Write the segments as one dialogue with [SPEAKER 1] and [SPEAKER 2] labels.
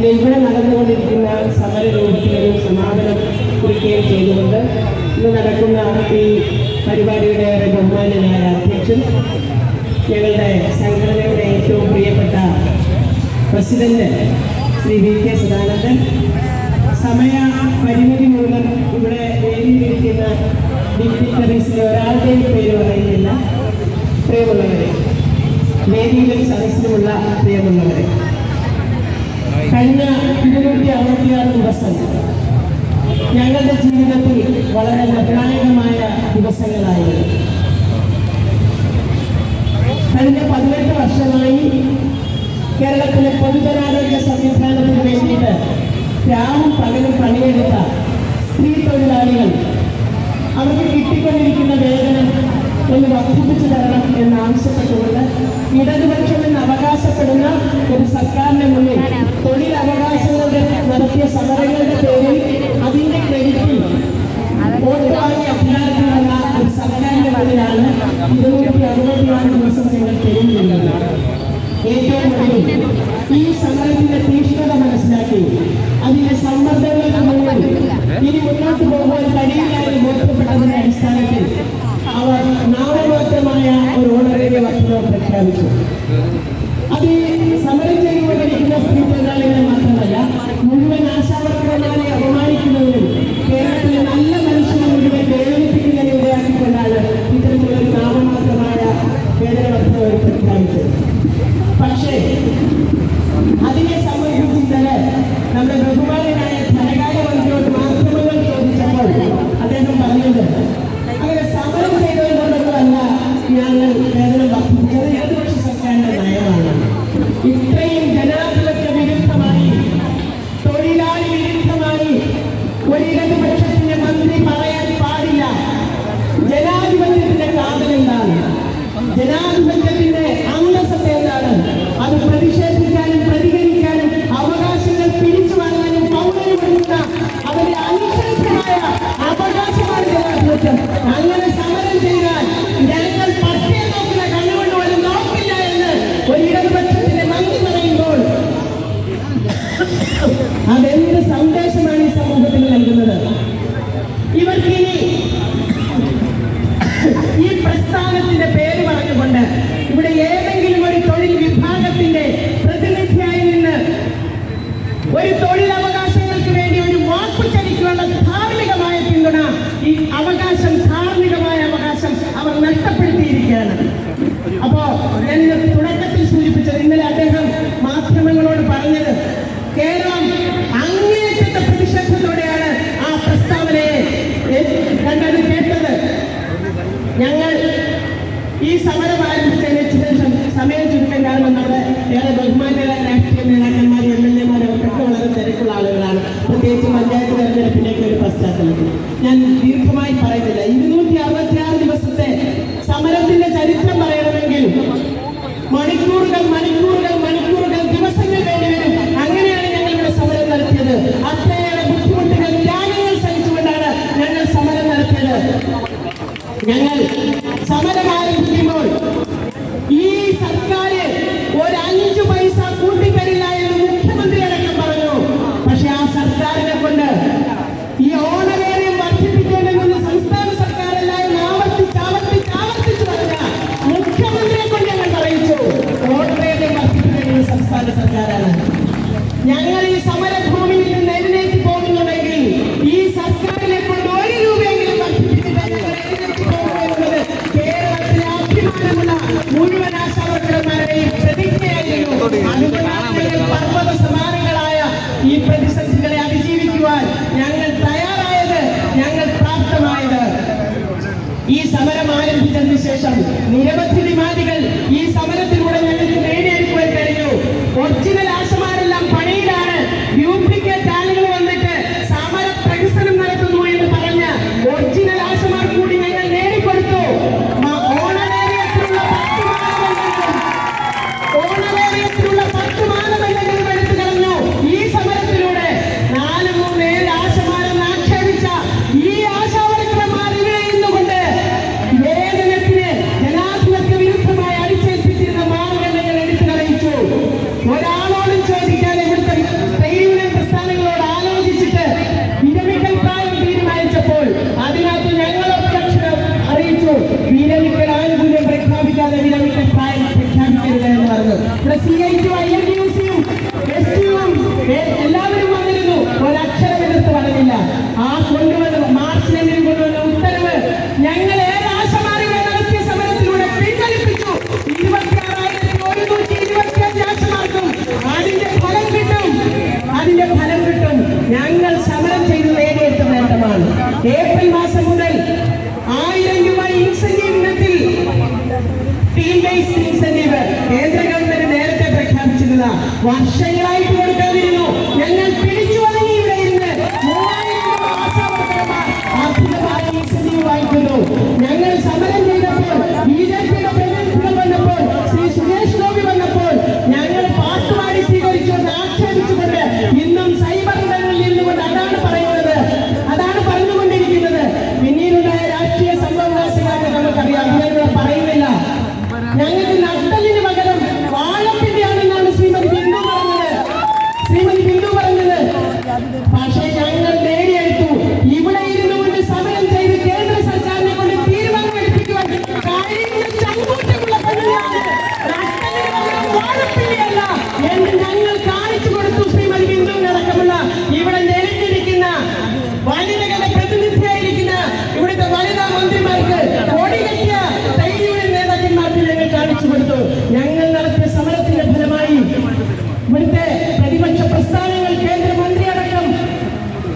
[SPEAKER 1] അതിന്റെ ഇവിടെ നടന്നുകൊണ്ടിരിക്കുന്ന സമരരൂപത്തിന് ഒരു സമാപനം കുറിക്കുകയും ചെയ്തുകൊണ്ട് ഇന്ന് നടക്കുന്ന ഈ പരിപാടിയുടെ ബഹുമാനനായ അധ്യക്ഷൻ ഞങ്ങളുടെ സംഘടനയുടെ ഏറ്റവും പ്രിയപ്പെട്ട president Shri V K Sadanandan. സമയ പരിമിതി മൂലം ഇവിടെ വേദിയിലിരിക്കുന്ന ഡിഗ്നിറ്ററീസിലെ ഒരാളുടെയും പേര് പറയുന്നില്ല. പ്രിയമുള്ളവരെ വേദിയിലും സദസ്സിലുമുള്ള പ്രിയമുള്ളവരെ കഴിഞ്ഞ ഇരുന്നൂറ്റി അറുപത്തിയാറ് ദിവസം ഞങ്ങളുടെ ജീവിതത്തിൽ വളരെ നിർണായകമായ ദിവസങ്ങളായിരുന്നു കഴിഞ്ഞ പതിനെട്ട് വർഷമായി കേരളത്തിലെ പൊതുജനാരോഗ്യ സംവിധാനത്തിന് വേണ്ടിയിട്ട് രാവും പകലും പണിയെടുത്ത സ്ത്രീ തൊഴിലാളികൾ അവർക്ക് കിട്ടിക്കൊണ്ടിരിക്കുന്ന വേതനം ഒന്ന് വർദ്ധിപ്പിച്ചു തരണം എന്ന് ആവശ്യപ്പെട്ടുകൊണ്ട് ഇടതുപക്ഷം എന്ന് അവകാശപ്പെടുന്ന ഒരു സർക്കാരിന്റെ മുന്നിൽ തൊഴിൽ അവകാശങ്ങളുടെ നടത്തിയ സമരങ്ങളുടെ പേരിൽ അതിന്റെ ക്രെഡിറ്റിൽ വോട്ട് വാങ്ങി അഭ്യർത്ഥന വന്ന ഒരു സർക്കാരിന്റെ മുന്നിലാണ് ഇരുന്നൂറ്റി അറുപത്തിയാറ് ദിവസം നിങ്ങൾ തെരുവിലുള്ളത് ഏറ്റവും ഒടുവിൽ ഈ സമരത്തിന്റെ തീക്ഷ്ണത മനസ്സിലാക്കി അതിന്റെ സമ്മർദ്ദങ്ങളുടെ മുന്നിൽ ഇനി മുന്നോട്ട് പോകുവാൻ കഴിയില്ല എന്ന് ബോധ്യപ്പെട്ടതിന്റെ അടിസ്ഥാനത്തിൽ അവർ നാമമാത്രമായ ഒരു ഓണറേറിയ വർദ്ധന പ്രഖ്യാപിച്ചു. അത് സമരം ചെയ്തുകൊണ്ടിരിക്കുന്ന സ്ത്രീ മാത്രമല്ല മുഴുവൻ ആശാവർക്കർമാരെ അപമാനിക്കുന്നതിനും കേരളത്തിലെ നല്ല മനുഷ്യനെ മുഴുവൻ വേദനിപ്പിക്കുന്നതിന് ഇടയാക്കിക്കൊണ്ടാണ് ഇത്തരത്തിലുള്ള നാമമാത്രമായ വേതന പ്രഖ്യാപിച്ചത് പക്ഷേ അതിനെ സംബന്ധിച്ച് ഇന്നലെ നമ്മുടെ ബഹുമാനായ ധനകാര്യമന്ത്രിയോട് മാധ്യമങ്ങൾ ചോദിച്ചപ്പോൾ അദ്ദേഹം പറഞ്ഞത് അങ്ങനെ സമരം ചെയ്തുകൊണ്ടുള്ളതല്ല ഞങ്ങൾ വേദന വർദ്ധിപ്പിച്ചത്. ഇടതുപക്ഷ സർക്കാരിന്റെ നയമാണ്. ഇത്രയും പശ്ചാത്തലത്തിൽ ഞാൻ ദീർഘമായി പറയുന്നില്ല. ഇരുന്നൂറ്റി അറുപത്തി ആറ് ദിവസത്തെ സമരത്തിന്റെ ചരിത്രം പറയണമെങ്കിൽ മണിക്കൂറുകൾ മണിക്കൂറുകൾ മണിക്കൂറുകൾ ദിവസങ്ങൾ വേണ്ടി വരും. അങ്ങനെയാണ് ഞങ്ങൾ ഇവിടെ സമരം നടത്തിയത്. അത്രയേറെ ബുദ്ധിമുട്ടുകൾ ത്യാഗങ്ങൾ സഹിച്ചുകൊണ്ടാണ് ഞങ്ങൾ സമരം നടത്തിയത്. ഞങ്ങൾ സമരം സംസ്ഥാന സർക്കാരാണ് ഞങ്ങൾ ഈ സമരഭൂമിയിൽ നിന്ന് എഴുന്നേറ്റ് പോകുന്നുണ്ടെങ്കിൽ ഈ സർക്കാരിനെ കൊണ്ട് ഒരു രൂപയെങ്കിലും വർദ്ധിപ്പിച്ചിട്ട് ഞങ്ങൾ എഴുന്നേറ്റ് പോകുമെന്നുള്ളത് കേരളത്തിലെ അഭിമാനമുള്ള മുഴുവൻ ആശാവർക്കന്മാരുടെയും പ്രതിജ്ഞയായിരുന്നു. അതുകൊണ്ടാണ് പർവത സമാനങ്ങളായ ഈ പ്രതിസന്ധികളെ അതിജീവിക്കുവാൻ ഞങ്ങൾ തയ്യാറായത് ഞങ്ങൾ പ്രാപ്തമായത്. ഈ സമരം ആരംഭിച്ചതിന് ശേഷം നിരവധി വിമാനികൾ ഈ സമരത്തിലൂടെ ഞങ്ങൾക്ക് കഴിഞ്ഞു ഒറിജിനൽ ആശമാരെല്ലാം പണിയിലാണ്. ഡ്യൂപ്ലിക്കേറ്റ് എല്ലാവരും വന്നിരുന്നു. ആ ഞങ്ങൾ ഞങ്ങൾ സമരം ഏപ്രിൽ മാസം washing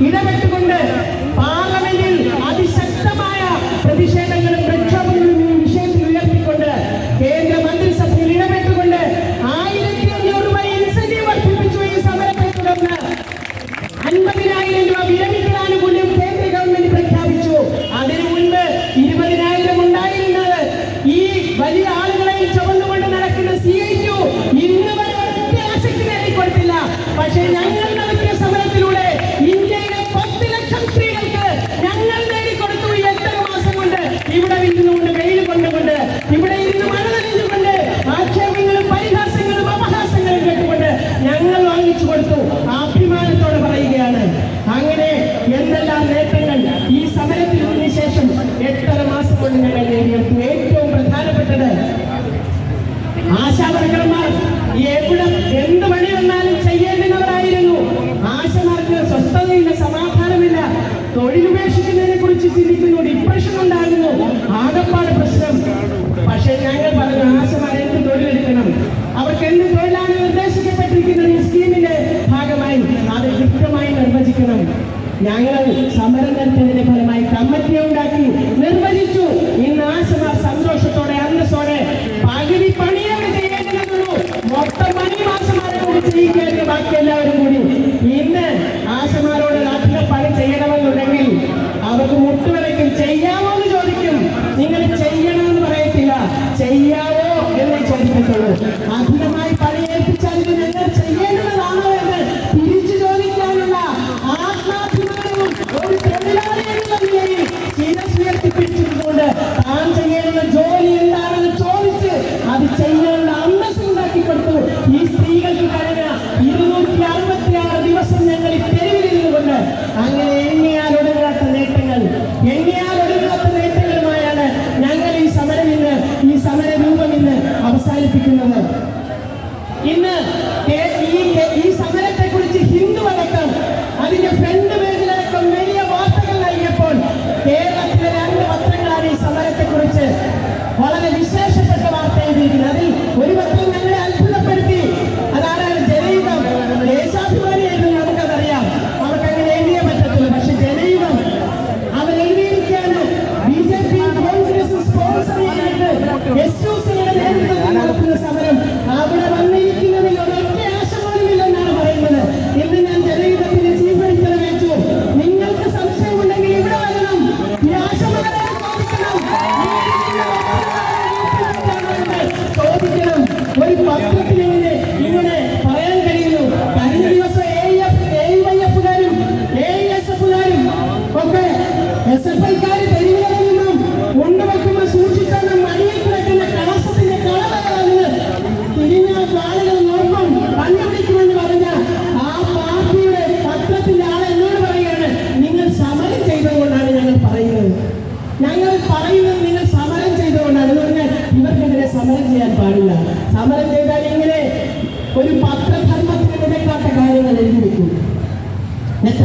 [SPEAKER 1] இடம்பெற்றுக் கொண்டு സർക്കാർമാർ എവിടെ എന്ത് പണി വന്നാലും ചെയ്യേണ്ടുന്നവരായിരുന്നു. ആശമാർക്ക് സ്വസ്ഥതയില്ല സമാധാനമില്ല. തൊഴിലുപേക്ഷിക്കുന്നതിനെ കുറിച്ച് ചിന്തിക്കുന്നു ഡിപ്രഷൻ ഉണ്ടാകുന്നു. ആകപ്പാട് പ്രശ്നം. പക്ഷേ ഞങ്ങൾ പറഞ്ഞു ആശമാർ എന്ത് തൊഴിലെടുക്കണം അവർക്ക് എന്ത് തൊഴിലാണ് നിർദ്ദേശിക്കപ്പെട്ടിരിക്കുന്നത് ഈ സ്കീമിന്റെ ഭാഗമായി? അത് കൃത്യമായി നിർവചിക്കണം. ഞങ്ങൾ സമരം നടത്തിയതിന്റെ ഫലമായി കമ്മിറ്റി ഉണ്ടാക്കി നിർവചിച്ചു. ജീവിക്കാനും ബാക്കി എല്ലാവരും കൂടി. ഇന്ന് ആശമാരോട് അധിക പണി ചെയ്യണമെന്നുണ്ടെങ്കിൽ അവർക്ക് മുട്ടുവരയ്ക്കും ചെയ്യാമോ എന്ന് ചോദിക്കും. നിങ്ങൾ ചെയ്യണമെന്ന് പറയത്തില്ല. ചെയ്യാവോ എന്ന് ചോദിക്കത്തുള്ളൂ. അധികമായി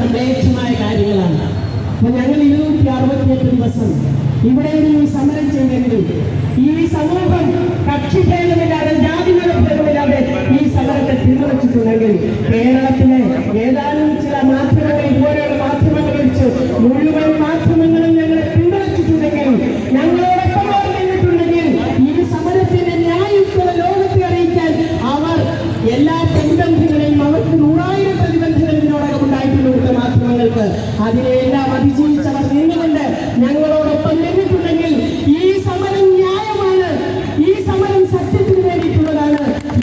[SPEAKER 1] മ്ലേച്ഛമായ കാര്യങ്ങളാണ്. അപ്പൊ ഞങ്ങൾ ഇരുന്നൂറ്റി അറുപത്തിയെട്ട് ദിവസം ഇവിടെ ഈ സമരം ചെയ്യുന്നെങ്കിൽ ഈ സമൂഹം കക്ഷിഭേദമില്ലാതെ ജാതിമത ഭേദമില്ലാതെ ഈ സമരത്തെ പിന്തുണച്ചിട്ടുണ്ടെങ്കിൽ കേരളത്തിലെ ഏതാനും ചില മാധ്യമങ്ങൾ ഇതുപോലെയുള്ള മാധ്യമങ്ങൾ വെച്ച് മുഴുവൻ മാധ്യമങ്ങളും അതിനെല്ലാം അതിജീവിച്ചവർ നിന്നുകൊണ്ട് ഞങ്ങളോടൊപ്പം നിന്നിട്ടുണ്ടെങ്കിൽ ഈ സമരം ന്യായമാണ്. ഈ സമരം സത്യത്തിന് വേണ്ടിയിട്ടുള്ളതാണ്.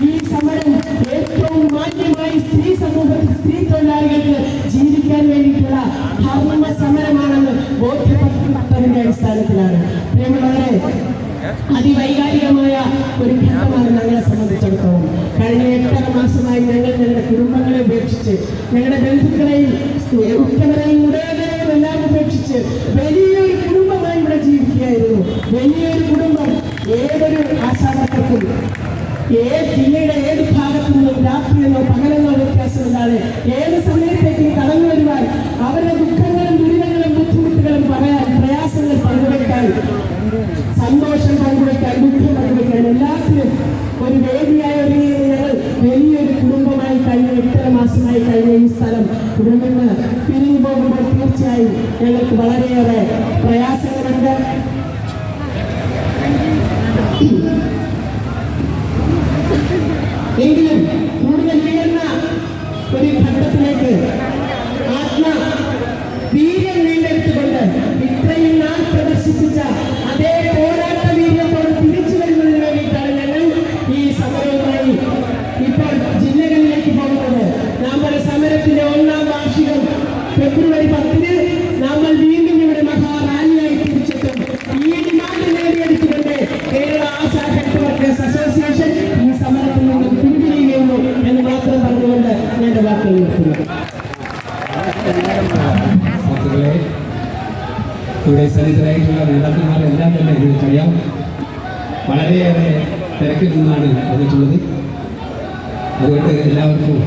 [SPEAKER 1] ഈ സമരം ഏറ്റവും മാന്യമായി സ്ത്രീ സമൂഹത്തിൽ സ്ത്രീ തൊഴിലാളികൾക്ക് ജീവിക്കാൻ വേണ്ടിയിട്ടുള്ള ധർമ്മ സമരമാണെന്ന് ബോധ്യപ്പെട്ടതിന്റെ അടിസ്ഥാനത്തിലാണ്. പ്രിയമുള്ളവരെ അതിവൈകാരികമായ ഒരു ഘട്ടമാണ് ഞങ്ങളെ സംബന്ധിച്ചിടത്തോളം. കഴിഞ്ഞ എട്ടര മാസമായി ഞങ്ങൾ ഞങ്ങളുടെ കുടുംബങ്ങളെ ഉപേക്ഷിച്ച് ഞങ്ങളുടെ ബന്ധുക്കളെയും എല്ലാം ഉപേക്ഷിച്ച് വലിയൊരു കുടുംബമായി ഇവിടെ ജീവിക്കുകയായിരുന്നു. വലിയൊരു കുടുംബം. ഏതൊരു ആശാവർക്കും ഏത് ജില്ലയുടെ വളരെയേറെ പ്രയാസങ്ങളുണ്ട്. എങ്കിലും കൂടുതൽ ഉയർന്ന ഒരു ഘട്ടത്തിലേക്ക് ആത്മ ഇവിടെ
[SPEAKER 2] സന്നിധരായിട്ടുള്ള നേതാക്കന്മാരെല്ലാം തന്നെ നിങ്ങൾക്കറിയാം വളരെയേറെ തിരക്കിൽ നിന്നാണ് വന്നിട്ടുള്ളത്. അതുകൊണ്ട് എല്ലാവർക്കും